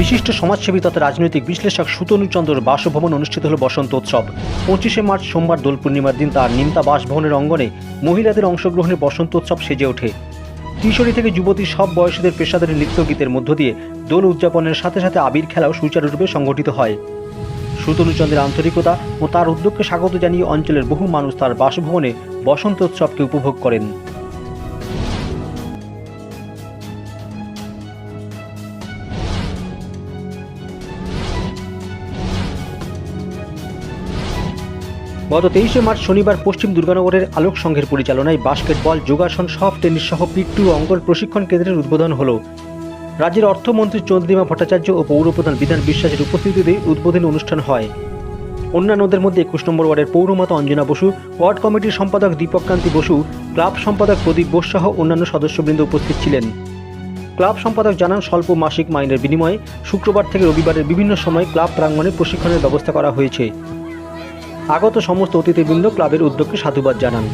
বিশিষ্ট সমাজসেবী তথা রাজনৈতিক বিশ্লেষক সুতনু চন্দ্রর বাসভবন অনুষ্ঠিত হল বসন্ত উৎসব। পঁচিশে মার্চ সোমবার দোল পূর্ণিমার দিন তার নিমতা বাসভবনের অঙ্গনে মহিলাদের অংশগ্রহণে বসন্ত উৎসব সেজে ওঠে। কিশোরী থেকে যুবতী সব বয়সীদের পেশাদারী নৃত্যগীতের মধ্য দিয়ে দোল উদযাপনের সাথে সাথে আবির খেলাও সুচারুরূপে সংগঠিত হয়। সুতনুচন্দ্রের আন্তরিকতা ও তার উদ্যোগকে স্বাগত জানিয়ে অঞ্চলের বহু মানুষ তার বাসভবনে বসন্ত উৎসবকে উপভোগ করেন। গত তেইশে মার্চ শনিবার পশ্চিম দুর্গানগরের আলোক সংঘের পরিচালনায় বাস্কেটবল, যোগাসন, সফট টেনিস সহ পিট্টু অঙ্গন প্রশিক্ষণ কেন্দ্রের উদ্বোধন হলো। রাজ্যের অর্থমন্ত্রী চন্দ্রিমা ভট্টাচার্য ও পৌরপ্রধান বিধান বিশ্বাসের উপস্থিতিতে উদ্বোধনী অনুষ্ঠান হয়। অন্যান্যদের মধ্যে একুশ নম্বর ওয়ার্ডের পৌরমাতা অঞ্জনা বসু, ওয়ার্ড কমিটির সম্পাদক দীপক কান্তি বসু, ক্লাব সম্পাদক প্রদীপ বোস সহ অন্যান্য সদস্যবৃন্দ উপস্থিত ছিলেন। ক্লাব সম্পাদক জানান, স্বল্প মাসিক মাইনের বিনিময়ে শুক্রবার থেকে রবিবারের বিভিন্ন সময় ক্লাব প্রাঙ্গণে প্রশিক্ষণের ব্যবস্থা করা হয়েছে। আগত সমস্ত অতিথিবৃন্দ ক্লাবের উদ্যোগকে সাধুবাদ জানান।